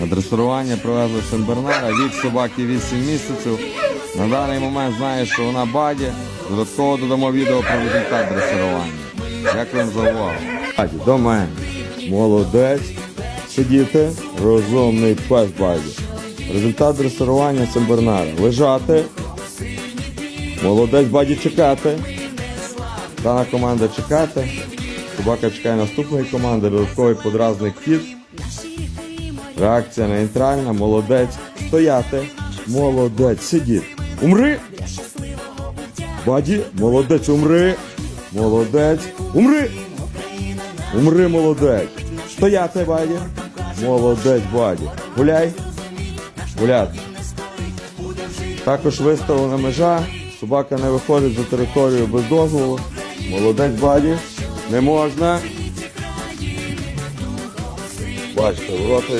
На дресирування привезли Сенбернара, вік собаки 8 місяців. На даний момент знає, що вона баді. Додатково додамо відео про результат дресирування. Дякуємо за увагу. Баді, до мене. Молодець. Сидіти. Розумний пес баді. Результат дресирування Сенбернара. Лежати. Молодець баді чекати. Дана команда чекати. Собака чекає наступної команди, додатковий подразник кіт. Реакція нейтральна, молодець. Стояти. Молодець. Сидіть. Умри. Баді, молодець, умри. Молодець. Умри. Умри, молодець. Стояти, баді. Молодець, баді. Гуляй. Гуляти. Також виставлена межа. Собака не виходить за територію без дозволу. Молодець баді. Не можна. Бачите, ворота